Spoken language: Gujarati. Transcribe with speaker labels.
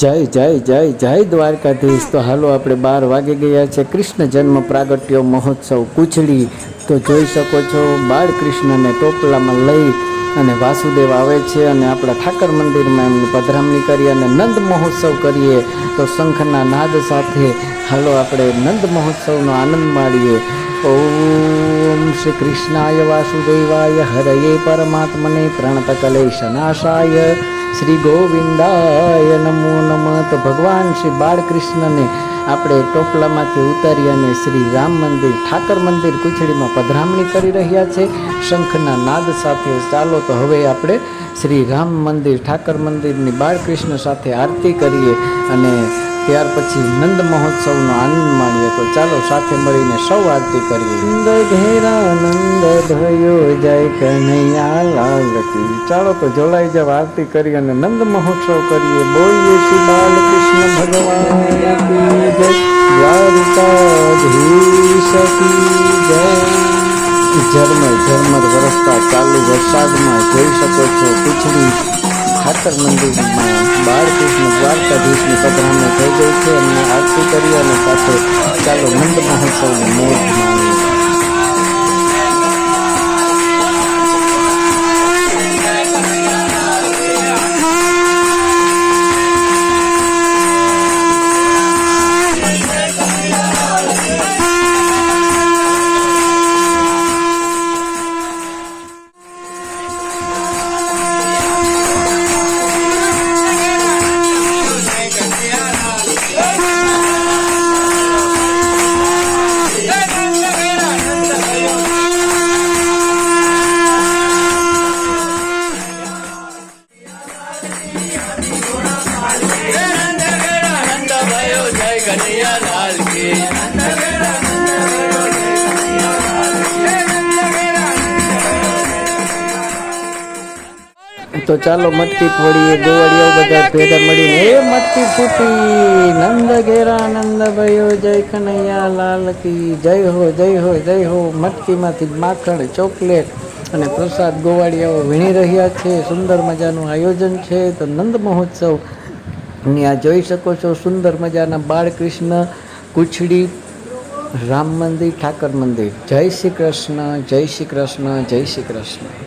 Speaker 1: જય જય જય જય દ્વારકાધીશ. તો હાલો આપણે બાર વાગી ગયા છે. કૃષ્ણ જન્મ પ્રાગટ્ય મહોત્સવ કુચડી તો જોઈ શકો છો, બાળકૃષ્ણને ટોપલામાં લઈ અને વાસુદેવ આવે છે અને આપણા ઠાકર મંદિરમાં એમની પધરામણી કરી અને નંદ મહોત્સવ કરીએ. તો શંખના નાદ સાથે હાલો આપણે નંદ મહોત્સવનો આનંદ માણીએ. ઓમ શ્રી કૃષ્ણાય વાસુદેવાય, હરયે પરમાત્મને પ્રણત કલેશનાશાય શ્રી ગોવિંદાય નમો નમ. તો ભગવાન શ્રી બાળકૃષ્ણને આપણે ટોપલામાંથી ઉતારી અને શ્રી રામ મંદિર, ઠાકર મંદિર કુચડીમાં પધરામણી કરી રહ્યા છે. શંખના નાદ સાથે ચાલો તો હવે આપણે શ્રી રામ મંદિર, ઠાકર મંદિરની બાળકૃષ્ણ સાથે આરતી કરીએ અને ત્યાર પછી નંદ મહોત્સવનો આનંદ માણીએ તો ચાલો સાથે મળીને સૌ આરતી કરીએ. નંદ ઘેરા નંદ ભયો જય કનૈયા લાલ કી. ચાલો તો જોડાઈ જાવ આરતી કરી અને નંદ મહોત્સવ કરીએ. બોલીએ શ્રી બાલકૃષ્ણ ભગવાન. જય દ્વારિકાધીશ જય. ઝરમર ઝરમર વરસતા ચાલુ વરસાદમાં જોઈ શકો છો પીછડી ઠાકર મંદિરમાં બાળકૃષ્ણ દ્વારકાધીશની પધરામણી થઈ ગઈ છે. અને આરતી કરી અને સાથે ચાલો નંદ મહોત્સવની મોજ માણીએ. તો ચાલો મટકી ફોડીએ ગોવાળિયાઓ બધા ભેગા મળીને. એ મટકી ફૂટી. નંદ ઘેરા નંદ ભયો, જય કનૈયા લાલ કી. જય હો જય હો જય હો. મટકીમાંથી માખણ, ચોકલેટ અને પ્રસાદ ગોવાળિયાઓ વીણી રહ્યા છે. સુંદર મજાનું આયોજન છે. તો નંદ મહોત્સવ આ જોઈ શકો છો સુંદર મજાના બાળકૃષ્ણ, કુછડી, રામ મંદિર, ઠાકર મંદિર. જય શ્રી કૃષ્ણ, જય શ્રી કૃષ્ણ, જય શ્રી કૃષ્ણ.